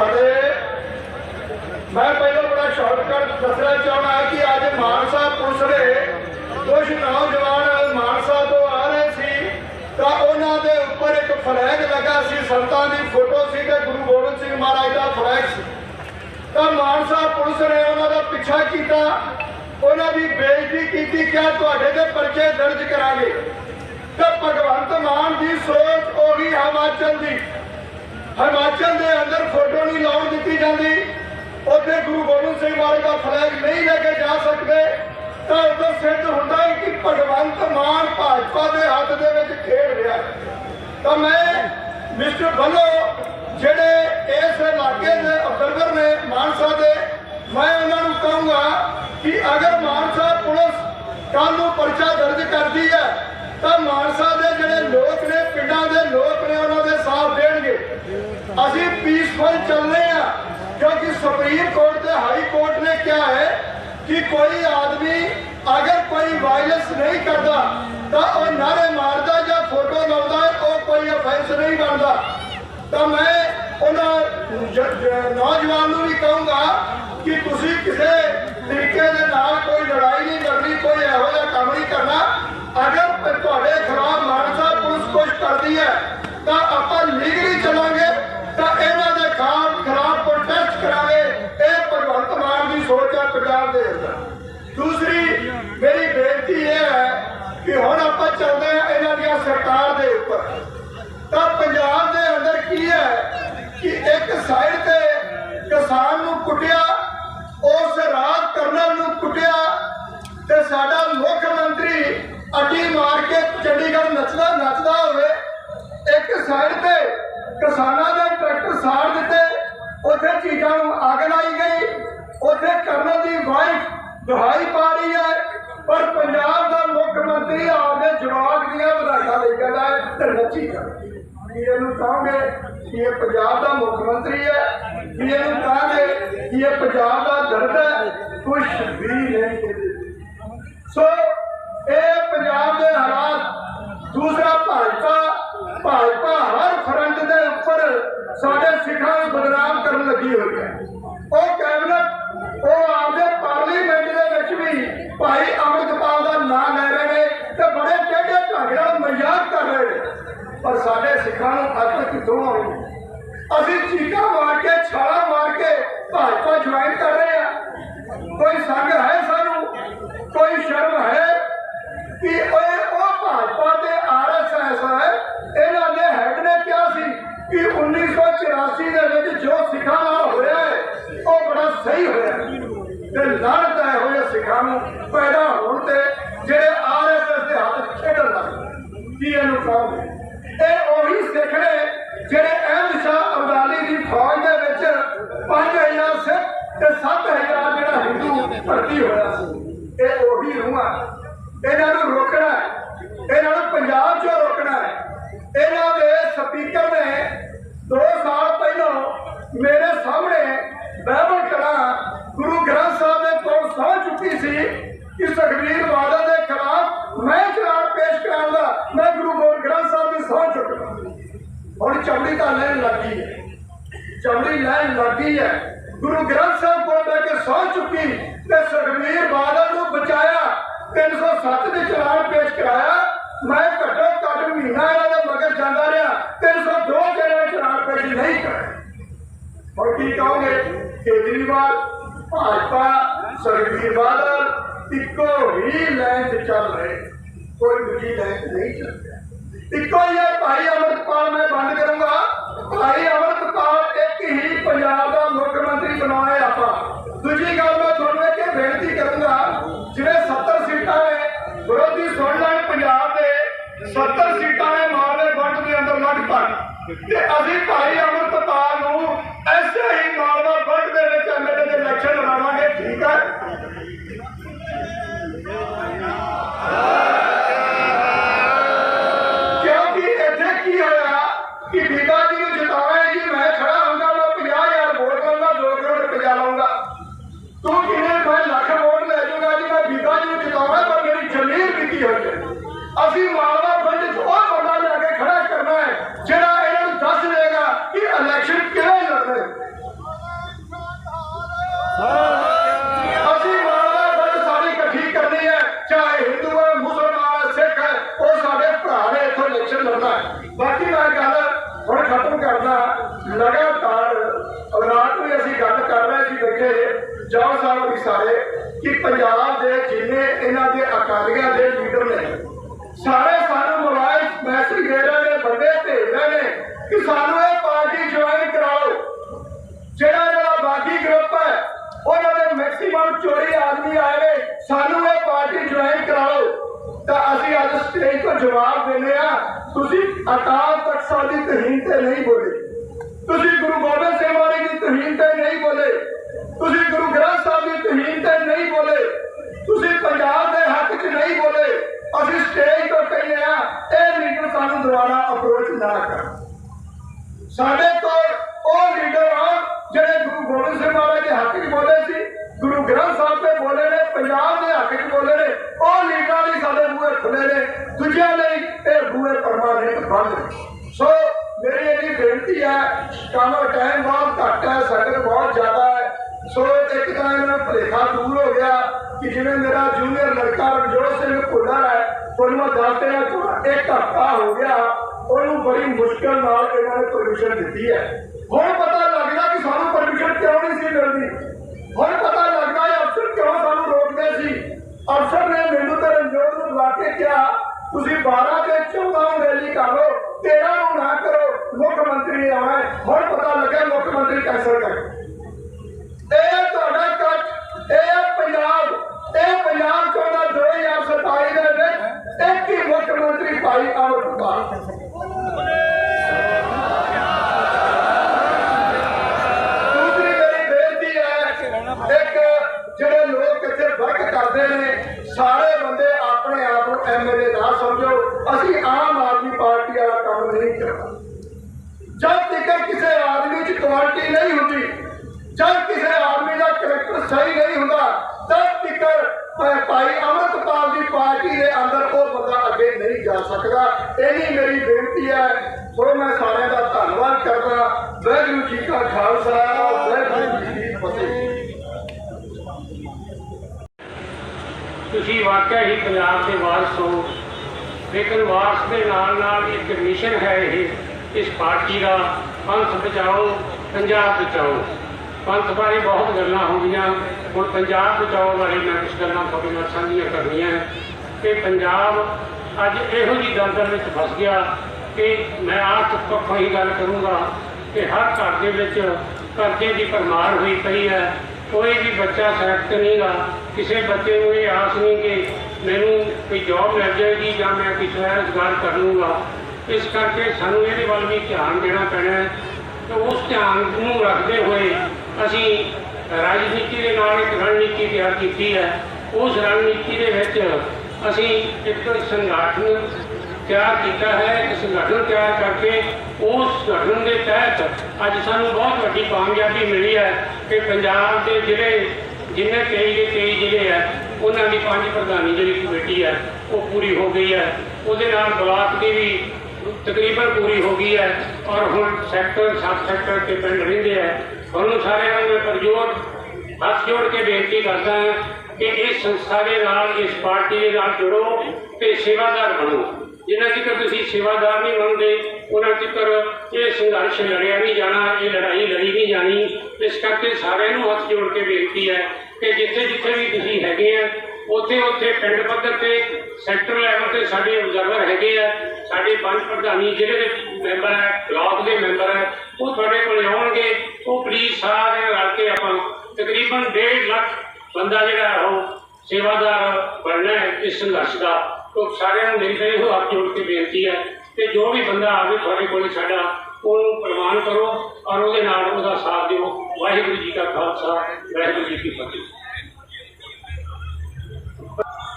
ਫਤਿਹ ਮੈਂ ਪਹਿਲਾਂ ਬੜਾ ਸ਼ਾਰਟਕਟ ਦੱਸਣਾ ਚਾਹਣਾ ਕਿ ਅੱਜ ਮਾਨਸਾ ਪੁਲਿਸ ਦੇ ਕੁਝ ਨੌਜਵਾਨ ਮਾਨਸਾ ਤੋਂ ਆ ਰਹੇ ਸੀ ਤਾਂ ਉਹਨਾਂ ਦੇ ਉੱਪਰ ਇੱਕ ਫਲੈਗ ਲੱਗਾ ਸੀ, ਸੰਤਾਂ ਦੀ ਫੋਟੋ ਸੀ ਤੇ ਗੁਰੂ ਗੋਬਿੰਦ ਸਿੰਘ ਮਹਾਰਾਜ ਦਾ ਫਲੈਗ ਸੀ। ਤਾਂ ਮਾਨਸਾ ਪੁਲਿਸ ਨੇ ਉਹਨਾਂ ਦਾ ਪਿੱਛਾ ਕੀਤਾ, ਉਹਨਾਂ ਦੀ ਬੇਇੱਜ਼ਤੀ ਕੀਤੀ ਕਿ ਤੁਹਾਡੇ ਤੇ ਪਰਚੇ ਦਰਜ ਕਰਾਂਗੇ। ਤੇ ਭਗਵੰਤ ਮਾਨ ਦੀ ਸੋਚ ਉਹੀ ਹਿਮਾਚਲ ਦੀ ਹਿਮਾਚਲ ਦੇ ਅੰਦਰ ਫੋਟੋ ਨਹੀਂ ਲਾਉਣ ਦਿੱਤੀ ਜਾਂਦੀ। ਉੱਥੇ ਗੁਰੂ ਗੋਬਿੰਦ ਸਿੰਘ ਮਹਾਰਾਜ ਦਾ ਫਲੈਗ ਨਹੀਂ ਲੈ ਕੇ ਜਾ ਸਕਦੇ। ਤਾਂ ਉਦੋਂ ਸਿੱਧ ਹੁੰਦਾ ਹੈ ਕਿ ਭਗਵੰਤ ਮਾਨ ਭਾਜਪਾ ਦੇ ਹੱਥ ਦੇ ਵਿੱਚ ਖੇਡ ਰਿਹਾ ਤਾਂ ਮੈਂ ਮਿਸਟਰ ਬੱਲੋ ਜਿਹੜੇ ਇਸ ਇਲਾਕੇ ਦੇ ਅਬਜ਼ਰਵਰ ਨੇ ਮਾਨਸਾ ਦੇ, ਮੈਂ ਉਹਨਾਂ ਨੂੰ ਕਹੂੰਗਾ ਕਿ ਅਗਰ ਮਾਨਸਾ ਪੁਲਿਸ ਕੱਲ ਨੂੰ ਪਰਚਾ ਦਰਜ ਕਰਦੀ ਹੈ ਤਾਂ ਮਾਨਸਾ ਦੇ ਜਿਹੜੇ ਲੋਕ ਨੇ, ਪਿੰਡਾਂ ਦੇ ਲੋਕ ਨੇ, ਉਹਨਾਂ ਦੇ ਸਾਥ ਦੇਣਗੇ। ਅਸੀਂ ਪੀਸਫੁਲ ਚੱਲਦੇ ਆ ਕਿਉਂਕਿ ਸੁਪਰੀਮ ਕੋਰਟ ਤੇ ਹਾਈ ਕੋਰਟ ਨੇ ਕਿਹਾ ਹੈ ਕਿ ਕੋਈ ਆਦਮੀ ਅਗਰ ਕੋਈ ਵਾਇਲੈਂਸ ਨਹੀਂ ਕਰਦਾ, ਤਾਂ ਉਹ ਨਾਰੇ ਮਾਰਦਾ ਜਾਂ ਫੋਟੋ ਲਾਉਂਦਾ, ਉਹ ਕੋਈ ਅਫੈਂਸ ਨਹੀਂ ਬਣਦਾ। ਤਾਂ ਮੈਂ ਉਹਨਾਂ ਨੌਜਵਾਨ ਨੂੰ ਵੀ ਕਹੂੰਗਾ ਕਿ ਤੁਸੀਂ ਕਿਸੇ ਤਰੀਕੇ ਦੇ ਨਾਲ ਕੋਈ ਲੜਾਈ ਨਹੀਂ ਕਰਨੀ, ਕੋਈ ਇਹੋ ਜਿਹਾ ਕੰਮ ਨਹੀਂ ਕਰਨਾ। ਅਗਰ ਤੁਹਾਡੇ ਖਿਲਾਫ ਮਾਨਸਾ ਪੁਲਿਸ ਕੁਝ ਕਰਦੀ ਹੈ, ਤਾਂ ਆਪਾਂ ਲੀਗਲੀ ਚੱਲਾਂਗੇ, ਤਾਂ ਇਹਨਾਂ ਦੇ ਖਿਲਾਫ ਖਿਲਾਫ ਪ੍ਰੋਟੈਸਟ ਕਰਾਂਗੇ, ਇਹ ਭਗਵੰਤ ਮਾਨ ਦੀ ਸੋਚ ਹੈ ਪੰਜਾਬ ਦੇ ਅੰਦਰ। ਦੂਸਰੀ, ਮੇਰੀ ਬੇਨਤੀ ਇਹ ਹੈ ਕਿ ਹੁਣ ਆਪਾਂ ਚੱਲਦੇ ਹਾਂ ਇਹਨਾਂ ਦੀਆਂ ਸਰਕਾਰ ਦੇ ਉੱਪਰ। ਤਾਂ ਪੰਜਾਬ ਦੇ ਅੰਦਰ ਕੀ ਹੈ ਕਿ ਇੱਕ ਸਾਈਡ ਤੇ ਕਿਸਾਨ ਨੂੰ ਕੁੱਟਿਆ, ਉਸ ਰਾਜ ਕਰਨਲ ਨੂੰ ਕੁੱਟਿਆ, ਤੇ ਸਾਡਾ ਮੁੱਖ ਮੰਤਰੀ ਅੱਡੀ ਮਾਰ ਕੇ ਚੰਡੀਗੜ੍ਹ ਨੱਚਦਾ ਨੱਚਦਾ ਹੋਵੇ, ਇੱਕ ਸਾਈਡ ਤੇ ਕਿਸਾਨਾਂ ਦੇ ਟਰੈਕਟਰ ਸਾੜ ਦਿੱਤੇ, ਉੱਥੇ ਚੀਜ਼ਾਂ ਨੂੰ ਅੱਗ ਲਾਈ ਗਈ, ਉੱਥੇ ਕਰਨਲ ਦੀ ਵਾਈਫ ਦੁਹਾਈ ਪਾ ਰਹੀ ਹੈ, ਪਰ ਪੰਜਾਬ ਦਾ ਮੁੱਖ ਮੰਤਰੀ ਆਪਦੇ ਜਵਾਬ ਦੀਆਂ ਵਧਾਈਆਂ ਦੇ ਕਹਿੰਦਾ ਹੈ ਤੇ ਨੱਚੀ ਜਾਂਦਾ ਕੀ ਇਹਨੂੰ ਕਹਾਂਗੇ ਕਿ ਇਹ ਪੰਜਾਬ ਦਾ ਮੁੱਖ ਮੰਤਰੀ ਹੈ ਕੀ ਇਹਨੂੰ ਕਹਾਂਗੇ ਕਿ ਇਹ ਪੰਜਾਬ ਦਾ ਦਰਦ ਹੈ ਕੁਛ ਵੀ ਨਹੀਂ ਸੋ ਇਹ ਪੰਜਾਬ ਦੇ ਹਾਲਾਤ, ਦੂਸਰਾ ਭਾਜਪਾ ਭਾਜਪਾ ਹਰ ਫਰੰਟ ਦੇ ਉੱਪਰ ਸਾਡੇ ਸਿੱਖਾਂ ਨੂੰ ਬਦਨਾਮ ਕਰਨ ਲੱਗੀ ਹੋਈ ਹੈ। ਉਹ ਕੈਬਨਿਟ ਉਹ ਆਪਦੇ ਪਾਰਲੀਮੈਂਟ ਦੇ ਵਿੱਚ ਵੀ ਭਾਈ ਅੰਮ੍ਰਿਤਪਾਲ ਦਾ ਨਾਮ ਲੈ ਰਹੇ ਨੇ ਤੇ ਬੜੇ ਟੇਢੇ ਢੰਗ ਨਾਲ ਮਜ਼ਾਕ ਕਰ ਰਹੇ ਨੇ। ਪਰ ਸਾਡੇ ਸਿੱਖਾਂ ਨੂੰ ਅਕਲ ਕਿੱਥੋਂ ਆਉਣੀ ਅਸੀਂ ਚੀਕਾਂ ਮਾਰ ਕੇ, ਛਾਲਾ ਮਾਰ ਕੇ ਭਾਜਪਾ ਜੁਆਇਨ ਕਰ ਰਹੇ ਆ ਕੋਈ ਸੰਗ ਹੈ ਸਾਨੂੰ? ਕੋਈ ਸ਼ਰਮ ਹੈ ਕਿ ਓਏ ਉਹ ਭਾਜਪਾ ਤੇ ਆਰਐਸਐਸ ਹੈ, ਇਹਨਾਂ ਦੇ ਹੈਡ ਨੇ ਕਿਹਾ ਸੀ ਕਿ 1984 ਦੇ ਵਿੱਚ ਜੋ ਸਿੱਖਾਂ ਨਾਲ ਹੋਇਆ ਹੈ, ਉਹ ਬੜਾ ਸਹੀ ਹੋਇਆ ਤੇ ਲਾਹਨਤ ਹੈ ਹੋਏ ਸਿੱਖਾਂ ਨੂੰ ਪੈਦਾ ਹੋਣ ਤੇ ਜਿਹੜੇ ਆਰਐਸਐਸ ਦੇ ਹੱਥ ਖੇਡਣ ਲੱਗ ਕੀ ਇਹਨੂੰ ਕਹੋਗੇ ਇਹ ਉਹੀ ਸਿੱਖ ਨੇ ਜਿਹੜੇ ਅਹਿਮਦ ਸ਼ਾਹ ਅਬਦਾਲੀ ਦੀ ਫੌਜ ਦੇ ਵਿੱਚ 5000 ਸਿੱਖ ਤੇ 7000 ਜਿਹੜਾ ਹਿੰਦੂ ਭਰਤੀ ਹੋਇਆ ਸੀ। ਇਹ ਉਹੀ ਰੂਹਾਂ। ਇਹਨਾਂ ਨੂੰ ਰੋਕਣਾ ਹੈ। ਇਹਨਾਂ ਨੂੰ ਪੰਜਾਬ 'ਚੋਂ ਰੋਕਣਾ ਹੈ। ਇਹਨਾਂ ਦੇ ਸਪੀਕਰ ਨੇ 2 ਸਾਲ ਪਹਿਲਾਂ ਮੇਰੇ ਸਾਹਮਣੇ ਬਹਿਬਲ ਕਲਾ ਗੁਰੂ ਗ੍ਰੰਥ ਸਾਹਿਬ ਦੇ ਕੋਲ ਸੌ ਚੁੱਕੀ ਸੀ ਕਿ ਸੁਖਬੀਰ ਬਾਦਲ ਦੇ ਖਿਲਾਫ ਮੈਂ ਚਲਾਨ ਪੇਸ਼ ਕਰਾਂਗਾ ਮੈਂ ਗੁਰੂ ਗੋਬਿੰਦ ਗ੍ਰੰਥ ਸਾਹਿਬ ਦੀ ਸੌ ਚੁੱਕਦਾ ਹੁਣ ਚਮੜੀ ਤਾਂ ਲੈਣ ਲੱਗੀ ਹੈ ਚਮੜੀ ਲੈਣ ਲੱਗੀ ਹੈ ਗੁਰੂ ਗ੍ਰੰਥ ਸਾਹਿਬ ਕੋਲ ਬੈ ਕੇ ਸੌ ਚੁੱਕੀ ਤੇ ਸੁਖਬੀਰ ਬਾਦਲ ਨੂੰ ਬਚਾਇਆ 307 ਦੇ ਚਲਾਨ ਪੇਸ਼ ਕਰਾਇਆ। ਮੈਂ ਘੱਟੋ ਘੱਟ ਮਹੀਨਾ ਇਹਨਾਂ ਦੇ ਮਗਰ ਜਾਂਦਾ ਰਿਹਾ। 302 ਜਿਹੜੇ ਚਲਾਨ ਪੇਸ਼ ਨਹੀਂ ਕਰਾਇਆ। ਹੁਣ ਕੀ ਕਹੋਗੇ? ਕੇਜਰੀਵਾਲ, ਭਾਜਪਾ ਸੁਖਬੀਰ ਬਾਦਲ ਇੱਕੋ ਹੀ ਲਾਈਨ ਤੇ ਚੱਲ ਰਹੇ। ਕੋਈ ਦੂਜੀ ਲਾਈਨ ਨਹੀਂ ਚੱਲ ਰਿਹਾ। ਇੱਕੋ ਹੀ ਹੈ, ਭਾਈ ਅਮਰਪਾਲ, ਮੈਂ ਬੰਦ ਲਗਭਗ ਤੇ ਅਸੀਂ ਭਾਈ ਅਮਰਪਾਲ ਬੈਠੇ ਜਵਾਬ ਸਾਹਿਬ ਵੀ ਸਾਰੇ ਕਿ ਪੰਜਾਬ ਦੇ ਜਿੰਨੇ ਇਹਨਾਂ ਦੇ ਅਕਾਲੀਆਂ ਦੇ ਲੀਡਰ ਨੇ, ਸਾਰੇ ਸਾਨੂੰ ਮੋਬਾਈਲ ਮੈਸੇਜ ਦੇ ਰਹੇ ਨੇ, ਬੰਦੇ ਭੇਜ ਰਹੇ ਨੇ ਕਿ ਸਾਨੂੰ ਇਹ ਪਾਰਟੀ ਜੁਆਇਨ ਕਰਾਓ। ਜਿਹੜਾ ਜਿਹੜਾ ਬਾਕੀ ਗਰੁੱਪ ਹੈ, ਉਹਨਾਂ ਦੇ ਮੈਕਸਿਮਮ ਚੋਰੀ ਆਦਮੀ ਆਏ ਨੇ, ਸਾਨੂੰ ਇਹ ਪਾਰਟੀ ਜੁਆਇਨ ਕਰਾਓ। ਤਾਂ ਅਸੀਂ ਅੱਜ ਸਟੇਜ ਤੋਂ ਜਵਾਬ ਦਿੰਦੇ ਆ ਤੁਸੀਂ ਅਕਾਲ ਤਖਤ ਸਾਹਿਬ ਦੀ ਤਹੀਨ ਤੇ ਨਹੀਂ ਬੋਲੇ। ਤੁਸੀਂ ਗੁਰੂ ਗੋਬਿੰਦ ਸਿੰਘ ਵਾਲੀ ਦੀ ਤਹੀਨ ਤੇ ਨਹੀਂ ਬੋਲੇ। ਸਾਨੂੰ ਅਪਰੋਚ ਨਾ ਕਰਨ ਸਾਡੇ ਕੋਲ ਉਹ ਲੀਡਰ ਆ ਜਿਹੜੇ ਗੁਰੂ ਗੋਬਿੰਦ ਸਿੰਘ ਮਹਾਰਾਜ ਦੇ ਹੱਕ 'ਚ ਬੋਲੇ ਸੀ, ਗੁਰੂ ਗ੍ਰੰਥ ਸਾਹਿਬ ਤੇ ਬੋਲੇ ਨੇ, ਪੰਜਾਬ ਦੇ ਹੱਕ 'ਚ ਬੋਲੇ ਨੇ, ਉਹ ਲੀਡਰਾਂ ਲਈ ਸਾਡੇ ਬੂਹੇ ਖੁੱਲੇ ਨੇ, ਦੂਜਿਆਂ ਲਈ ਇਹ ਬੂਹੇ ਪਰਮਾਨੈਂਟ ਬੰਦ ਸੋ ਮੇਰੀ ਇਹਦੀ ਬੇਨਤੀ ਹੈ, ਕੰਮ ਟਾਈਮ ਬਹੁਤ ਘੱਟ ਹੈ, ਸੰਗਤ ਬਹੁਤ ਜ਼ਿਆਦਾ ਹੈ। ਸੋ ਇੱਕ ਤਾਂ ਇਹਨਾਂ ਦਾ ਦੂਰ ਹੋ ਗਿਆ ਕਿ ਜਿਵੇਂ ਮੇਰਾ ਜੂਨੀਅਰ ਲੜਕਾ ਰਣਜੋਤ ਸਿੰਘ ਭੁੱਲਰ ਹੈ ਤੁਹਾਨੂੰ ਮੈਂ ਦੱਸ ਦੇਣਾ ਚਾਹੁੰਦਾ ਇੱਕ ਹਫ਼ਤਾ ਹੋ ਗਿਆ। ਉਹਨੂੰ ਬੜੀ ਮੁਸ਼ਕਲ ਨਾਲ ਇਹਨਾਂ ਨੇ ਪਰਮਿਸ਼ਨ ਦਿੱਤੀ ਹੈ। ਹੁਣ ਪਤਾ ਲੱਗਦਾ ਕਿ ਸਾਨੂੰ ਪਰਮਿਸ਼ਨ ਕਿਉਂ ਨਹੀਂ ਸੀ ਮਿਲਦੀ। ਹੁਣ ਪਤਾ ਲੱਗਦਾ ਹੈ ਅਫਸਰ ਕਿਉਂ ਸਾਨੂੰ ਰੋਕਦੇ ਸੀ। ਅਫਸਰ ਨੇ ਮੈਨੂੰ ਤੇ ਰਣਜੋਤ ਨੂੰ ਬੁਲਾ ਕੇ ਕਿਹਾ, ਤੁਸੀਂ 12 ਤੇ 14 ਨੂੰ ਰੈਲੀ ਕਰ ਲਓ 13 ਨੂੰ ਨਾ ਕਰੋ, ਮੁੱਖ ਮੰਤਰੀ ਨੇ ਆਉਣਾ ਹੈ। ਹੁਣ ਪਤਾ ਲੱਗਾ ਮੁੱਖ ਮੰਤਰੀ ਕੈਂਸਲ ਕਰ ਇਹ ਤੁਹਾਡਾ ਕੱਟ ਇਹ ਪੰਜਾਬ ਇਹ ਪੰਜਾਬ ਚੋਣਾਂ 2027 ਦੇ ਵਿੱਚ ਇੱਕ ਹੀ ਮੁੱਖ ਮੰਤਰੀ ਭਾਈ ਅਮਰਪਾਲ ਦੂਸਰੀ ਮੇਰੀ ਬੇਨਤੀ ਹੈ ਇੱਕ ਜਿਹੜੇ ਲੋਕ ਇੱਥੇ ਵਰਕ ਕਰਦੇ ਨੇ ਸਾਰੇ ਬੰਦੇ ਆਪਣੇ ਆਪ ਨੂੰ ਐਮਐਲਏ ਨਾ ਸਮਝੋ ਅਸੀਂ ਆਮ ਆਦਮੀ ਪਾਰਟੀ ਵਾਲਾ ਕੰਮ ਨਹੀਂ ਕਰਨਾ ਜਦ ਤੱਕ ਕਿਸੇ ਆਦਮੀ 'ਚ ਕੁਆਲਿਟੀ ਨਹੀਂ ਹੁੰਦੀ ਜਦ ਕਿਸੇ ਆਦਮੀ ਦਾ ਕਰੈਕਟਰ ਸਹੀ ਨਹੀਂ ਹੁੰਦਾ ਤਦ ਤੱਕ ਭਾ- ਭਾਈ ਅਮਰਤਪਾਲ ਦੀ ਪਾਰਟੀ ਦੇ ਅੰਦਰ ਉਹ ਬੰਦਾ ਅੱਗੇ ਨਹੀਂ ਜਾ ਸਕਦਾ। ਇਹੀ ਮੇਰੀ ਬੇਨਤੀ ਹੈ। ਸੋ ਮੈਂ ਸਾਰਿਆਂ ਦਾ ਧੰਨਵਾਦ ਕਰਦਾ। ਵਾਹਿਗੁਰੂ ਜੀ ਕਾ ਖਾਲਸਾ, ਵਾਹਿਗੁਰੂ ਜੀ ਕੀ ਫਤਿਹ। ਤੁਸੀਂ ਵਾਕਿਆ ਹੀ ਪੰਜਾਬ ਦੇ ਵਾਰਸ ਹੋ। ਲੇਕਿਨ ਵਾਰਸ ਦੇ ਨਾਲ ਨਾਲ ਇੱਕ ਮਿਸ਼ਨ ਹੈ ਇਹ। ਇਸ ਪਾਰਟੀ ਦਾ ਪੰਥ ਬਚਾਓ, ਪੰਜਾਬ ਬਚਾਓ। ਪੰਥ ਬਾਰੇ ਬਹੁਤ ਗੱਲਾਂ ਹੁੰਦੀਆਂ। ਹੁਣ ਪੰਜਾਬ ਬਚਾਓ ਬਾਰੇ ਮੈਂ ਕੁਝ ਗੱਲਾਂ ਤੁਹਾਡੇ ਨਾਲ ਸਾਂਝੀਆਂ ਕਰਨੀਆਂ। ਕਿ ਪੰਜਾਬ ਅੱਜ ਇਹੋ ਜਿਹੀ ਦਲਦਲ ਵਿੱਚ ਫਸ ਗਿਆ ਕਿ ਮੈਂ ਆਰਥਿਕ ਪੱਖੋਂ ਹੀ ਗੱਲ ਕਰੂੰਗਾ ਕਿ ਹਰ ਘਰ ਦੇ ਵਿੱਚ ਕਰਜ਼ੇ ਦੀ ਪਰਮਾਰ ਹੋਈ ਪਈ ਹੈ। ਕੋਈ ਵੀ ਬੱਚਾ ਸੈੱਟ ਨਹੀਂਗਾ ਕਿਸੇ ਬੱਚੇ ਨੂੰ ਇਹ ਆਸ ਨਹੀਂ ਕਿ ਮੈਨੂੰ ਕੋਈ ਜੌਬ ਮਿਲ ਜਾਏਗੀ ਜਾਂ ਮੈਂ ਕੋਈ ਸਵੈ ਰੁਜ਼ਗਾਰ ਕਰ ਲੂੰਗਾ। ਇਸ ਕਰਕੇ ਸਾਨੂੰ ਇਹਦੇ ਵੱਲ ਵੀ ਧਿਆਨ ਦੇਣਾ ਪੈਣਾ ਹੈ ਤੇ ਉਸ ਧਿਆਨ ਨੂੰ ਰੱਖਦੇ ਹੋਏ ਅਸੀਂ ਰਾਜਨੀਤੀ ਦੇ ਨਾਲ ਇੱਕ ਰਣਨੀਤੀ ਤਿਆਰ ਕੀਤੀ ਹੈ। ਉਸ ਰਣਨੀਤੀ ਦੇ ਵਿੱਚ ਅਸੀਂ ਇੱਕ ਸੰਗਠਨ ਤਿਆਰ ਕੀਤਾ ਹੈ ਇੱਕ ਸੰਗਠਨ ਤਿਆਰ ਕਰਕੇ ਉਸ ਸੰਗਠਨ ਦੇ ਤਹਿਤ ਅੱਜ ਸਾਨੂੰ ਬਹੁਤ ਵੱਡੀ ਕਾਮਯਾਬੀ ਮਿਲੀ ਹੈ ਕਿ ਪੰਜਾਬ ਦੇ ਜ਼ਿਲ੍ਹੇ ਜਿੰਨੇ 23 ਦੇ 23 ਜ਼ਿਲ੍ਹੇ ਹੈ, ਉਹਨਾਂ ਦੀ ਪੰਜ ਪ੍ਰਧਾਨੀ ਜਿਹੜੀ ਕਮੇਟੀ ਹੈ, ਉਹ ਪੂਰੀ ਹੋ ਗਈ ਹੈ। ਉਹਦੇ ਨਾਲ ਬਲਾਕ ਦੀ ਵੀ ਤਕਰੀਬਨ ਪੂਰੀ ਹੋ ਗਈ ਹੈ ਔਰ ਹੁਣ ਸੈਕਟਰ, ਸਬ ਸੈਕਟਰ ਤੇ ਪਿੰਡ ਰਹਿੰਦੇ ਹੈ। ਤੁਹਾਨੂੰ ਸਾਰਿਆਂ ਨੂੰ ਮੈਂ ਪਰਜ਼ੋਰ, ਹੱਥ ਜੋੜ ਕੇ ਬੇਨਤੀ ਕਰਦਾ ਹਾਂ ਕਿ ਇਸ ਸੰਸਥਾ ਦੇ ਨਾਲ, ਇਸ ਪਾਰਟੀ ਦੇ ਨਾਲ ਜੁੜੋ ਤੇ ਸੇਵਾਦਾਰ ਬਣੋ। ਜਿੰਨਾ ਚਿਰ ਤੁਸੀਂ ਸੇਵਾਦਾਰ ਨਹੀਂ ਬਣਦੇ ਉਹਨਾਂ ਚਿਰ ਇਹ ਸੰਘਰਸ਼ ਲੜਿਆ ਨਹੀਂ ਜਾਣਾ, ਇਹ ਲੜਾਈ ਲੜੀ ਨਹੀਂ ਜਾਣੀ। ਇਸ ਕਰਕੇ ਸਾਰਿਆਂ ਨੂੰ ਹੱਥ ਜੋੜ ਕੇ ਬੇਨਤੀ ਹੈ ਕਿ ਜਿੱਥੇ ਜਿੱਥੇ ਵੀ ਤੁਸੀਂ ਹੈਗੇ ਆ, ਉੱਥੇ ਉੱਥੇ ਪਿੰਡ ਪੱਧਰ ਤੇ, ਸੈਕਟਰ ਲੈਵਲ ਤੇ ਸਾਡੇ ਅਬਜ਼ਰਵਰ ਹੈਗੇ ਆ। ਸਾਡੇ ਪੰਜ ਪ੍ਰਧਾਨੀ ਜਿਹੜੇ ਦੇ ਮੈਂਬਰ ਹੈ, ਬਲਾਕ ਦੇ ਮੈਂਬਰ ਹੈ, ਉਹ ਤੁਹਾਡੇ ਕੋਲ ਆਉਣਗੇ। ਉਹ ਪਲੀਜ਼ ਸਾਰੇ ਰਲ ਕੇ ਆਪਾਂ ਤਕਰੀਬਨ 1.5 ਲੱਖ ਬੰਦਾ ਜਿਹੜਾ ਹੈ ਉਹ ਸੇਵਾਦਾਰ ਬਣਨਾ ਹੈ, ਇਸ ਸੰਘਰਸ਼ ਦਾ। ਉਹ ਸਾਰਿਆਂ ਨੂੰ ਮੇਰੀ ਤਾਂ ਇਹੋ ਹੱਥ ਜੋੜ ਕੇ ਬੇਨਤੀ ਹੈ ਕਿ ਜੋ ਵੀ ਬੰਦਾ ਆਵੇ, ਤੁਹਾਡੇ ਕੋਲ ਸਾਡਾ, ਉਹਨੂੰ ਪ੍ਰਵਾਨ ਕਰੋ ਔਰ ਉਹਦੇ ਨਾਲ ਉਹਦਾ ਸਾਥ ਦਿਓ। ਵਾਹਿਗੁਰੂ ਜੀ ਕਾ ਖਾਲਸਾ, ਵਾਹਿਗੁਰੂ ਜੀ ਕੀ ਫਤਿਹ।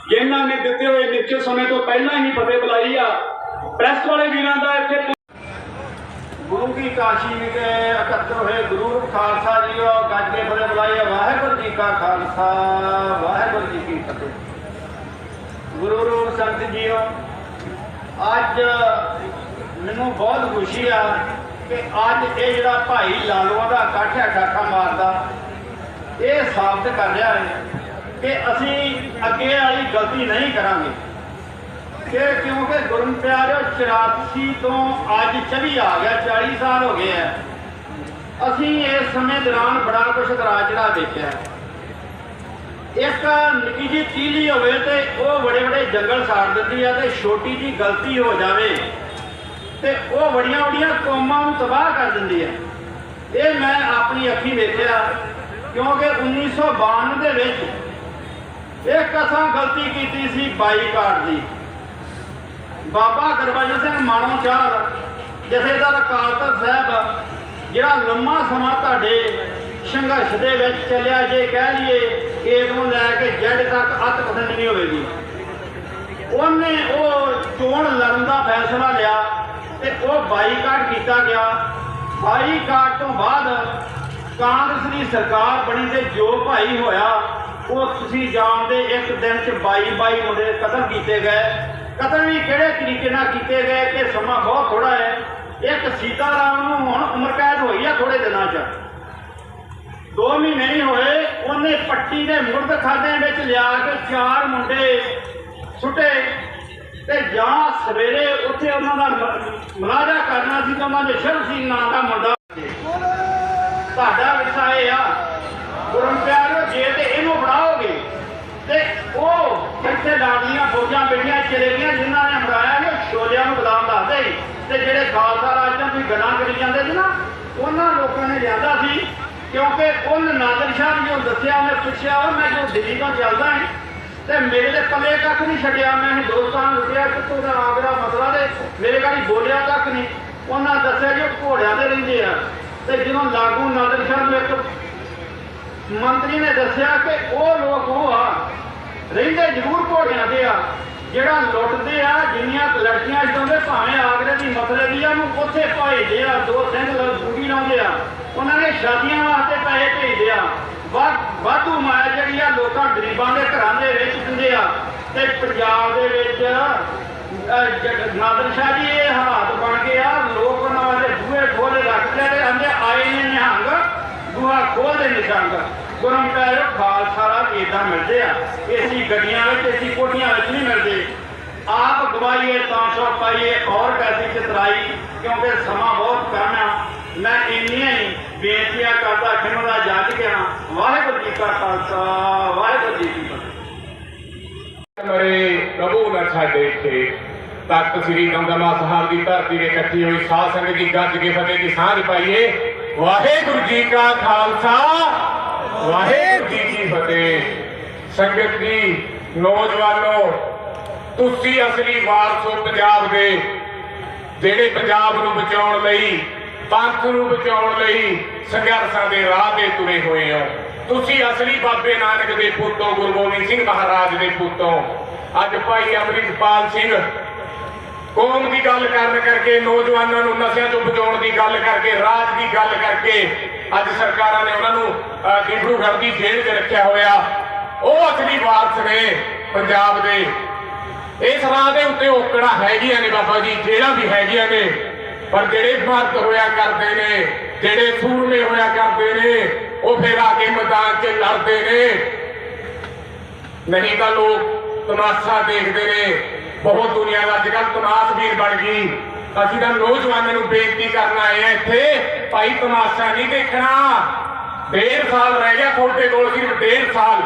ਜਿਨ੍ਹਾਂ ਨੇ ਦਿੱਤੇ ਹੋਏ ਨਿਸ਼ਚਿਤ ਸਮੇਂ ਤੋਂ ਪਹਿਲਾਂ ਹੀ ਫਤਿਹ ਬੁਲਾਈ ਆ, ਪ੍ਰੈਸ ਵਾਲੇ ਵੀਰਾਂ ਦਾ ਇੱਥੇ ਗੁਰੂ ਕੀ ਕਾਸ਼ੀ ਵਿਖੇ ਇਕੱਤਰ ਹੋਏ ਗੁਰੂ ਰੂਪ ਖਾਲਸਾ ਜੀਓ। ਗੱਜ ਕੇ ਫਤਿਹ ਬੁਲਾਈਏ ਵਾਹਿਗੁਰੂ ਜੀ ਕਾ ਖਾਲਸਾ, ਵਾਹਿਗੁਰੂ ਜੀ ਕੀ ਫਤਿਹ। ਗੁਰੂ ਰੂਪ ਸੰਤ ਜੀਓ, ਅੱਜ ਮੈਨੂੰ ਬਹੁਤ ਖੁਸ਼ੀ ਆ ਕਿ ਅੱਜ ਇਹ ਜਿਹੜਾ ਭਾਈ ਲਾਲੂਆਂ ਦਾ ਇਕੱਠ ਹੈ ਠਾਠਾ ਮਾਰਦਾ, ਇਹ ਸਾਬਤ ਕਰ ਰਿਹਾ ਹੈ ਕਿ ਅਸੀਂ ਅੱਗੇ ਵਾਲੀ ਗਲਤੀ ਨਹੀਂ ਕਰਾਂਗੇ। ਕਿ ਕਿਉਂਕਿ ਗੁਰੂ ਪਿਆਰਿਓ 84 ਤੋਂ ਅੱਜ 24 ਆ ਗਿਆ 40 ਸਾਲ ਹੋ ਗਏ ਆ। ਅਸੀਂ ਇਸ ਸਮੇਂ ਦੌਰਾਨ ਬੜਾ ਕੁਝ ਦਰਾਜ ਜਿਹੜਾ ਵੇਖਿਆ ਇੱਕ ਨਿੱਕੀ ਜਿਹੀ ਤੀਲੀ ਹੋਵੇ ਤੇ ਉਹ ਬੜੇ ਬੜੇ ਜੰਗਲ ਸਾੜ ਦਿੰਦੀ ਆ ਤੇ ਛੋਟੀ ਜਿਹੀ ਗਲਤੀ ਹੋ ਜਾਵੇ ਤੇ ਉਹ ਬੜੀਆਂ ਬੜੀਆਂ ਕੌਮਾਂ ਨੂੰ ਤਬਾਹ ਕਰ ਦਿੰਦੀ ਆ। ਇਹ ਮੈਂ ਆਪਣੀ ਅੱਖੀ ਵੇਖਿਆ, ਕਿਉਂਕਿ 1992 ਦੇ ਵਿੱਚ ਇੱਕ ਅਸਾਂ ਗਲਤੀ ਕੀਤੀ ਸੀ ਬਾਈਕਾਟ ਦੀ। ਬਾਬਾ ਗੁਰਬਚਨ ਸਿੰਘ ਮਾਣੋ ਚਾਰ, ਜਥੇਦਾਰ ਅਕਾਲ ਤਖਤ ਸਾਹਿਬ, ਜਿਹੜਾ ਲੰਮਾ ਸਮਾਂ ਤੁਹਾਡੇ ਸੰਘਰਸ਼ ਦੇ ਵਿੱਚ ਚੱਲਿਆ, ਜੇ ਕਹਿ ਲਈਏ ਇਸ ਨੂੰ ਲੈ ਕੇ ਜੈਡ ਤੱਕ ਅੱਤ ਪਸੰਦ ਨਹੀਂ ਹੋਵੇਗੀ। ਉਹਨੇ ਉਹ ਚੋਣ ਲੜਨ ਦਾ ਫੈਸਲਾ ਲਿਆ ਤੇ ਉਹ ਬਾਈਕਾਟ ਕੀਤਾ ਗਿਆ। ਬਾਈਕਾਟ ਤੋਂ ਬਾਅਦ ਕਾਂਗਰਸ ਦੀ ਸਰਕਾਰ ਬਣੀ ਤੇ ਜੋ ਭਾਈ ਹੋਇਆ, ਉਹ ਤੁਸੀਂ ਜਾਣਦੇ ਇੱਕ ਦਿਨ ਚ 22 22 ਮੁੰਡੇ ਕਤਲ ਕੀਤੇ ਗਏ। ਕਤਲ ਵੀ ਕਿਹੜੇ ਤਰੀਕੇ ਨਾਲ ਕੀਤੇ ਗਏ ਕਿ ਸਮਾਂ ਬਹੁਤ ਥੋੜਾ ਹੈ। ਇੱਕ ਸੀਤਾ ਰਾਮ ਨੂੰ ਹੁਣ ਉਮਰ ਕੈਦ ਹੋਈ ਆ ਥੋੜੇ ਦਿਨਾਂ ਚ। ਦੋ ਮਹੀਨੇ ਨਹੀਂ ਹੋਏ, ਉਹਨੇ ਪੱਟੀ ਦੇ ਮੁਰਦ ਖਾਦਿਆਂ ਵਿੱਚ ਲਿਆ ਕੇ ਚਾਰ ਮੁੰਡੇ ਸੁੱਟੇ ਤੇ ਜਾਂ ਸਵੇਰੇ ਉੱਥੇ ਉਹਨਾਂ ਦਾ ਮ- ਮੁਲਾਜ਼ਾ ਕਰਨਾ ਸੀ ਤਾਂ ਉਹਨਾਂ ਦੇ ਸ਼ਰਮ ਸਿੰਘ ਨਾਂ ਦਾ ਮੁੰਡਾ ਤੁਹਾਡਾ ਵਿਸ਼ਾ ਇਹ ਆ ਗੁਰਮ ਪਿਆਰਿਓ, ਜੇ ਤੇ ਇਹਨੂੰ ਬਣਾਓਗੇ ਤੇ ਇੱਥੇ ਲਾਡੀਆਂ ਫੌਜਾਂ ਬੇਟੀਆਂ ਚਲੇ ਗਈਆਂ ਜਿਨ੍ਹਾਂ ਨੇ ਹਰਾਇਆ ਨੇ ਛੋਲਿਆਂ ਨੂੰ ਬਦਾਮ ਦੱਸਦੇ ਸੀ। ਤੇ ਜਿਹੜੇ ਖਾਲਸਾ ਰਾਜ ਤੋਂ ਵੀ ਗੱਲਾਂ ਕਰੀ ਜਾਂਦੇ ਸੀ ਨਾ, ਉਹਨਾਂ ਲੋਕਾਂ ਨੇ ਲਿਆਂਦਾ ਸੀ, ਕਿਉਂਕਿ ਉਹਨ ਨਾਦਰ ਸ਼ਾਹ ਨੇ ਦੱਸਿਆ, ਉਹਨੇ ਪੁੱਛਿਆ, ਉਹ ਮੈਂ ਜੋ ਦਿੱਲੀ ਤੋਂ ਚੱਲਦਾ ਹਾਂ ਤੇ ਮੇਰੇ ਦੇ ਪੱਲੇ ਕੱਖ ਨਹੀਂ ਛੱਡਿਆ, ਮੈਂ ਹਿੰਦੁਸਤਾਨ ਲੁੱਟਿਆ ਕਿੱਥੋਂ ਦਾ ਆਗਰਾ ਮਸਲਾ ਦੇ ਮੇਰੇ ਗਾੜੀ ਬੋਲਿਆ ਤੱਕ ਨਹੀਂ। ਉਹਨਾਂ ਦੱਸਿਆ ਜੋ ਘੋੜਿਆਂ ਤੇ ਰਹਿੰਦੇ ਆ। ਤੇ ਜਦੋਂ ਲਾਗੂ ਨਾਦਰ ਸ਼ਾਹ ਨੂੰ ਇੱਕ ਮੰਤਰੀ ਨੇ ਦੱਸਿਆ ਕਿ ਉਹ ਲੋਕ ਉਹ ਆ ਰਹਿੰਦੇ ਜ਼ਰੂਰ ਘੋੜਿਆਂ ਤੇ ਆ। ਜਿਹੜਾ ਲੁੱਟਦੇ ਆ, ਜਿੰਨੀਆਂ ਕੁ ਲੜਕੀਆਂ ਜਿਉਂਦੇ ਭਾਵੇਂ ਆਗਰੇ ਦੀ ਮਸਲੇ ਦੀ ਆ ਨੂੰ ਉੱਥੇ ਭੇਜਦੇ ਆ, ਦੋ ਸਿੰਘ ਬੂੜੀ ਲਾਉਂਦੇ ਆ। ਉਹਨਾਂ ਨੇ ਸ਼ਾਦੀਆਂ ਵਾਸਤੇ ਪੈਸੇ ਭੇਜਦੇ ਆ। ਵਾ- ਵਾਧੂ ਮਾਇਆ ਜਿਹੜੀ ਆ, ਲੋਕਾਂ ਗਰੀਬਾਂ ਦੇ ਘਰਾਂ ਦੇ ਵਿੱਚ ਦਿੰਦੇ ਆ। ਤੇ ਪੰਜਾਬ ਦੇ ਵਿੱਚ ਨਾਦਰ ਸ਼ਾਹ ਜੀ, ਇਹ ਹਾਲਾਤ ਬਣ ਗਏ ਆ। ਲੋਕ ਉਹਨਾਂ ਵਾਲੇ ਬੂਹੇ ਖੋਲੇ ਰੱਖਦੇ ਤੇ ਆਂਦੇ, ਆਏ ਨੇ ਨਿਹੰਗ, ਬੂਹਾ ਖੋਲਦੇ ਨਿਹੰਗ ਗੁਰਮ ਖਾਲਸਾ ਰਾਜ ਏਦਾਂ ਮਿਲਦੇ ਆ। ਏਸੀ ਗੱਡੀਆਂ ਵਿੱਚ ਏਸੀ ਕੋਠੀਆਂ ਵਿੱਚ ਨਹੀਂ ਮਿਲਦੇ। ਆਪ ਗਵਾਈਏ ਤਾਂ ਸੋ ਪਾਈਏ, ਔਰ ਕੈਸੀ ਚਤਰਾਈ ਕਿਉਂਕਿ ਸਮਾਂ ਬਹੁਤ ਕਮ ਆ। ਮੈਂ ਇੰਨੀਆਂ ਹੀ ਬੇਨਤੀਆਂ ਕਰਦਾ ਖਿਮਦਾ ਜੱਜ ਗਿਆ ਵਾਹਿਗੁਰੂ ਜੀ ਕਾ ਖਾਲਸਾ, ਵਾਹਿਗੁਰੂ ਜੀ ਕੀ ਫਤਿਹ। ਮਰੇ ਪ੍ਰਭੂ ਨਾ ਛਾਡੇ ਕੇ ਤਖਤ ਸ੍ਰੀ ਦਮਦਮਾ ਸਾਹਿਬ ਦੀ ਧਰਤੀ ਤੇ ਇਕੱਠੀ ਹੋਈ ਸਾਧ ਸੰਗਤ ਜੀ ਗੱਜ ਕੇ ਫਤਿਹ ਦੀ ਸਾਂਝ ਪਾਈਏ। ਵਾਹਿਗੁਰੂ ਜੀ ਕਾ ਖਾਲਸਾ। ਵਾਹਿਗੁਰੂ ਜੀ ਕੀ ਫਤਿਹ। ਸੰਗਤ ਜੀ, ਨੌਜਵਾਨੋ, ਤੁਸੀਂ ਅਸਲੀ ਵਾਰਸ ਪੰਜਾਬ ਦੇ, ਜਿਹੜੇ ਪੰਜਾਬ ਨੂੰ ਬਚਾਉਣ ਲਈ, ਪੰਥ ਨੂੰ ਬਚਾਉਣ ਲਈ ਸੰਘਰਸ਼ਾਂ ਦੇ ਰਾਹ ਤੇ ਤੁਰੇ ਹੋਏ ਹੋ। ਤੁਸੀਂ ਅਸਲੀ ਬਾਬੇ ਨਾਨਕ ਦੇ ਪੁੱਤੋਂ, ਗੁਰੂ ਗੋਬਿੰਦ ਸਿੰਘ ਮਹਾਰਾਜ ਦੇ ਪੁੱਤੋਂ, ਅੱਜ ਭਾਈ ਅੰਮ੍ਰਿਤਪਾਲ ਸਿੰਘ ਕੌਮ ਦੀ ਗੱਲ ਕਰਨ ਕਰਕੇ, ਨੌਜਵਾਨਾਂ ਨੂੰ ਨਸ਼ਿਆਂ ਤੋਂ ਬਚਾਉਣ ਦੀ ਗੱਲ ਕਰਕੇ, ਰਾਜ ਦੀ ਗੱਲ ਕਰਕੇ ਅੱਜ ਸਰਕਾਰਾਂ ਨੇ ਉਹਨਾਂ ਨੂੰ ਅਹ, ਡਿਬਰੂਗੜ੍ਹ ਦੀ ਜੇਲ੍ਹ ਰੱਖਿਆ ਹੋਇਆ। ਉਹ ਅਸਲੀ ਵਾਰਸ ਨੇ ਪੰਜਾਬ ਦੇ। ਇਸ ਰਾਹ ਦੇ ਉੱਤੇ ਔਕੜਾਂ ਹੈਗੀਆਂ ਨੇ ਬਾਬਾ ਜੀ ਜਿਹੜਾ ਵੀ ਹੈਗੀਆਂ ਨੇ। ਪਰ ਜਿਹੜੇ ਮਰਦ ਹੋਇਆ ਕਰਦੇ ਨੇ ਜਿਹੜੇ ਸੂਰਮੇ ਹੋਇਆ ਕਰਦੇ ਨੇ ਉਹ ਫਿਰ ਆ ਕੇ ਮੈਦਾਨ 'ਚ ਲੜਦੇ ਨੇ। ਨਹੀਂ ਤਾਂ ਲੋਕ ਤਮਾਸ਼ਾ ਦੇਖਦੇ ਨੇ। ਬਹੁਤ ਦੁਨੀਆ ਦਾ ਅੱਜ ਕੱਲ੍ਹ ਤਮਾਸ਼ਬੀਰ ਬਣ ਗਈ। ਅਸੀਂ ਤਾਂ ਨੌਜਵਾਨਾਂ ਨੂੰ ਬੇਨਤੀ ਕਰਨ ਆਏ ਆ ਇੱਥੇ, ਭਾਈ ਤਮਾਸ਼ਾ ਨਹੀਂ ਦੇਖਣਾ। ਡੇਢ ਸਾਲ ਰਹਿ ਗਿਆ ਤੁਹਾਡੇ ਕੋਲ, ਸਿਰਫ ਡੇਢ ਸਾਲ।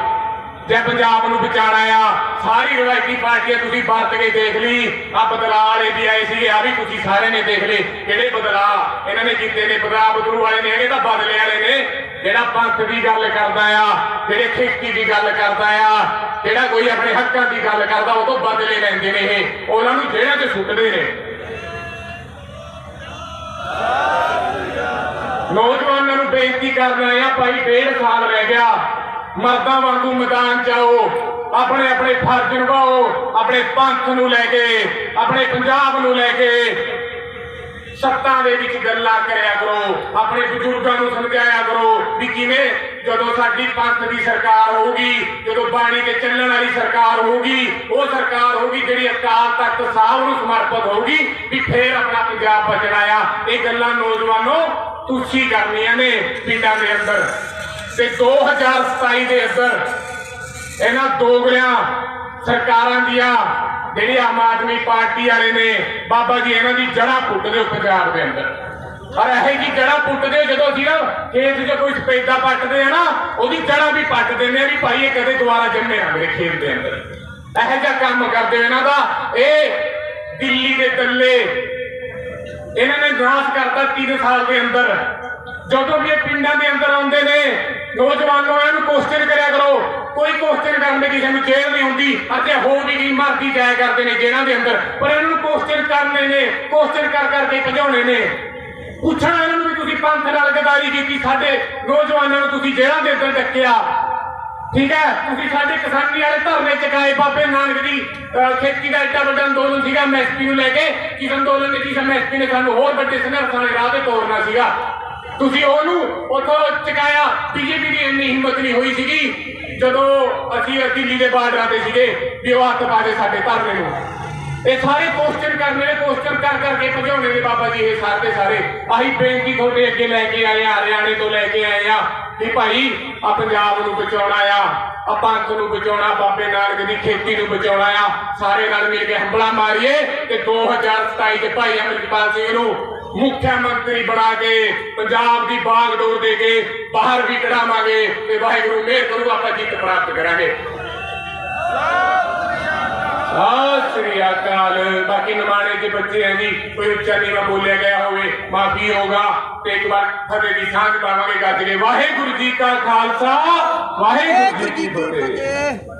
ਜੇ ਪੰਜਾਬ ਨੂੰ ਵਿਚਾਰਾ ਆ, ਸਾਰੀ ਰਵਾਇਤੀ ਪਾਰਟੀਆਂ ਤੁਸੀਂ ਵਰਤ ਕੇ ਦੇਖ ਲਈ। ਆ ਬਦਲਾਅ ਵਾਲੇ ਵੀ ਆਏ ਸੀਗੇ ਆ ਵੀ ਤੁਸੀਂ ਸਾਰੇ ਨੇ ਦੇਖ ਲਏ। ਕਿਹੜੇ ਬਦਲਾਅ? ਇਹਨਾਂ ਨੇ ਕੀਤੇ ਨੇ ਬਦਲਾਅ ਬਦਲੂ ਵਾਲੇ ਨੇ ਹੈਗੇ ਤਾਂ ਬਦਲੇ ਵਾਲੇ ਨੇ। ਜਿਹੜਾ ਪੰਥ ਦੀ ਗੱਲ ਕਰਦਾ ਆ, ਜਿਹੜੇ ਖੇਤੀ ਦੀ ਗੱਲ ਕਰਦਾ ਆ, ਜਿਹੜਾ ਕੋਈ ਆਪਣੇ ਹੱਕਾਂ ਦੀ ਗੱਲ ਕਰਦਾ, ਉਹ ਤੋਂ ਬਦਲੇ ਲੈਂਦੇ ਨੇ ਇਹ। ਉਹਨਾਂ ਨੂੰ ਜੇਲ੍ਹਾਂ 'ਚ ਸੁੱਟਦੇ ਨੇ। ਨੌਜਵਾਨਾਂ ਨੂੰ ਬੇਨਤੀ ਕਰਨਾ ਆ ਭਾਈ, ਡੇਢ ਸਾਲ ਰਹਿ ਗਿਆ। ਮਰਦਾਂ ਵਾਂਗੂ ਮੈਦਾਨ 'ਚ ਆਓ, ਆਪਣੇ ਆਪਣੇ ਫਰਜ਼ ਨਿਭਾਓ, ਆਪਣੇ ਪੰਥ ਨੂੰ ਲੈ ਕੇ, ਆਪਣੇ ਪੰਜਾਬ ਨੂੰ ਲੈ ਕੇ। ਸੱਤਾਂ ਦੇ ਵਿੱਚ ਗੱਲਾਂ ਕਰਿਆ ਕਰੋ, ਆਪਣੇ ਬਜ਼ੁਰਗਾਂ ਨੂੰ ਸਮਝਾਇਆ ਵੀ ਕਿਵੇਂ ਜਦੋਂ ਸਾਡੀ ਪੰਥ ਦੀ ਸਰਕਾਰ ਹੋਊਗੀ, ਜਦੋਂ ਬਾਣੀ ਤੇ ਚੱਲਣ ਵਾਲੀ ਸਰਕਾਰ ਹੋਊਗੀ, ਉਹ ਸਰਕਾਰ ਹੋਊਗੀ ਜਿਹੜੀ ਅਕਾਲ ਤਖਤ ਸਾਹਿਬ ਨੂੰ ਸਮਰਪਿਤ ਹੋਊਗੀ ਵੀ ਫੇਰ ਆਪਣਾ ਪੰਜਾਬ ਬਚਣਾ ਆ। ਇਹ ਗੱਲਾਂ ਨੌਜਵਾਨੋ ਤੁਸੀਂ ਕਰਨੀਆਂ ਨੇ ਪਿੰਡਾਂ ਦੇ ਅੰਦਰ। ਤੇ 2027 ਦੇ ਅੰਦਰ ਇਹਨਾਂ ਦੋਗਲਿਆਂ ਸਰਕਾਰਾਂ ਦੀਆਂ ਜਿਹੜੀ ਆਮ ਆਦਮੀ ਪਾਰਟੀ ਵਾਲੇ ਨੇ, ਬਾਬਾ ਜੀ ਇਹਨਾਂ ਦੀ ਜੜ੍ਹਾਂ ਪੁੱਟ ਦਿਓ ਪੰਜਾਬ ਦੇ ਅੰਦਰ। ਪਰ ਇਹ ਜੀ ਜੜਾ ਪੁੱਟਦੇ ਜਦੋਂ ਅਸੀਂ ਨਾ ਖੇਤ 'ਚ ਕੋਈ ਸਪੇਦਾ ਪੱਟਦੇ ਆ ਨਾ, ਉਹਦੀ ਜੜਾ ਵੀ ਪੱਟ ਦਿੰਦੇ ਆ ਵੀ ਭਾਈ ਇਹ ਕਦੇ ਦੁਬਾਰਾ ਜੰਮੇ ਨਾ ਮੇਰੇ ਖੇਤ ਦੇ ਅੰਦਰ। ਇਹੋ ਜਿਹਾ ਕੰਮ ਕਰਦੇ ਇਹਨਾਂ ਦਾ। ਇਹ ਦਿੱਲੀ ਦੇ ਦੱਲੇ। ਇਹਨਾਂ ਨੇ ਨਾਸ਼ ਕਰਤਾ 3 ਸਾਲ ਦੇ ਅੰਦਰ। ਜਦੋਂ ਵੀ ਇਹ ਪਿੰਡਾਂ ਦੇ ਅੰਦਰ ਆਉਂਦੇ ਨੇ, ਨੌਜਵਾਨੋ, ਇਹਨਾਂ ਨੂੰ ਕੁਐਸਚਨ ਕਰਿਆ ਕਰੋ। ਕੋਈ ਕੁਐਸਚਨ ਕਰਨ ਦੇ ਕਿਸੇ ਨੂੰ ਜੇਲ੍ਹ ਨਹੀਂ ਹੁੰਦੀ। ਅਤੇ ਹੋ ਵੀ ਕੀ ਮਰਦੀ ਜਾਇਆ ਕਰਦੇ ਨੇ ਜੇਲ੍ਹਾਂ ਦੇ ਅੰਦਰ। ਪਰ ਇਹਨਾਂ ਨੂੰ ਕੁਐਸਚਨ ਕਰਨੇ ਨੇ ਕੁਐਸਚਨ ਕਰ ਕਰਕੇ ਭਜਾਉਣੇ ਨੇ। ਪੁੱਛਣਾ ਇਹਨਾਂ ਨੂੰ ਵੀ ਤੁਸੀਂ ਪੰਥ ਨਾਲ ਗਦਾਰੀ ਕੀਤੀ, ਸਾਡੇ ਨੌਜਵਾਨਾਂ ਨੂੰ ਤੁਸੀਂ ਜੇਲ੍ਹਾਂ ਦੇ ਅੰਦਰ ਡੱਕਿਆ। ਠੀਕ ਹੈ? ਤੁਸੀਂ ਸਾਡੇ ਕਿਸਾਨੀ ਵਾਲੇ ਧਰਨੇ ਚਕਾਏ ਬਾਬੇ ਨਾਨਕ ਦੀ ਖੇਤੀ ਦਾ ਇੱਡਾ ਵੱਡਾ ਅੰਦੋਲਨ ਸੀਗਾ ਐਮਐਸਪੀ ਨੂੰ ਲੈ ਕੇ ਕਿਸ ਅੰਦੋਲਨ ਨੇ ਜਿਸ ਐਮਐਸਪੀ ਨੇ ਸਾਨੂੰ ਹੋਰ ਵੱਡੇ ਸੰਘਰਸ਼ਾਂ ਵਾਲੇ ਰਾਹ ਤੇ ਤੋਰਨਾ ਸੀਗਾ। ਤੁਸੀਂ ਉਹਨੂੰ ਉੱਥੋਂ ਚਕਾਇਆ, ਬੀਜੇਪੀ ਦੀ ਇੰਨੀ ਹਿੰਮਤ ਨਹੀਂ ਹੋਈ ਸੀਗੀ, ਜਦੋਂ ਅਸੀਂ ਦਿੱਲੀ ਦੇ ਬਾਰਡਰਾਂ ਤੇ ਸੀਗੇ ਵੀ ਉਹ ਹੱਥ ਪਾ ਦੇ ਸਾਡੇ ਧਰਨੇ ਨੂੰ। ਇਹ ਸਾਰੇ ਕੁਐਸਚਨ ਕਰਨੇ ਨੇ ਕੁਐਸਚਨ ਕਰ ਕਰਕੇ ਭਜਾਉਣੇ ਨੇ ਬਾਬਾ ਜੀ ਇਹ ਸਾਰੇ ਸਾਰੇ। ਆਹੀ ਬੇਨਤੀ ਤੁਹਾਡੇ ਅੱਗੇ ਲੈ ਕੇ ਆਏ ਆ, ਹਰਿਆਣੇ ਤੋਂ ਲੈ ਕੇ ਆਏ ਆ ਕਿ ਭਾਈ ਆ ਪੰਜਾਬ ਨੂੰ ਬਚਾਉਣਾ ਆ ਆ ਪੰਥ ਨੂੰ ਬਚਾਉਣਾ, ਬਾਬੇ ਨਾਨਕ ਦੀ ਖੇਤੀ ਨੂੰ ਬਚਾਉਣਾ ਆ। ਸਾਰੇ ਨਾਲ ਮਿਲ ਕੇ ਹੰਬਲਾ ਮਾਰੀਏ ਤੇ 2027 ਚ ਭਾਈ ਅਮਰਿਤਪਾਲ ਸਿੰਘ ਨੂੰ ਮੁੱਖ ਮੰਤਰੀ ਬਣਾ ਕੇ, ਪੰਜਾਬ ਦੀ ਬਾਗਡੋਰ ਦੇ ਕੇ ਬਾਹਰ ਵੀ ਕਢਾਵਾਂਗੇ ਤੇ ਵਾਹਿਗੁਰੂ ਮਿਹਰ ਕਰੂ, ਆਪਾਂ ਜਿੱਤ ਪ੍ਰਾਪਤ ਕਰਾਂਗੇ। ਸਤਿ ਸ੍ਰੀ ਅਕਾਲ। ਬਾਕੀ ਨਮਾਣੇ ਦੇ ਬੱਚੇ ਹੈ ਜੀ ਕੋਈ ਉੱਚਾ ਨੀਵਾ ਬੋਲਿਆ ਗਿਆ ਹੋਵੇ ਮਾਫੀ ਹੋਗਾ ਤੇ ਇੱਕ ਵਾਰ ਫਤਿਹ ਦੀ ਸਾਂਝ ਪਾਵਾਂਗੇ ਗੱਜ ਕੇ। ਵਾਹਿਗੁਰੂ ਜੀ ਕਾ ਖਾਲਸਾ ਵਾਹਿਗੁਰੂ ਜੀ ਕੀ ਫਤਿਹ।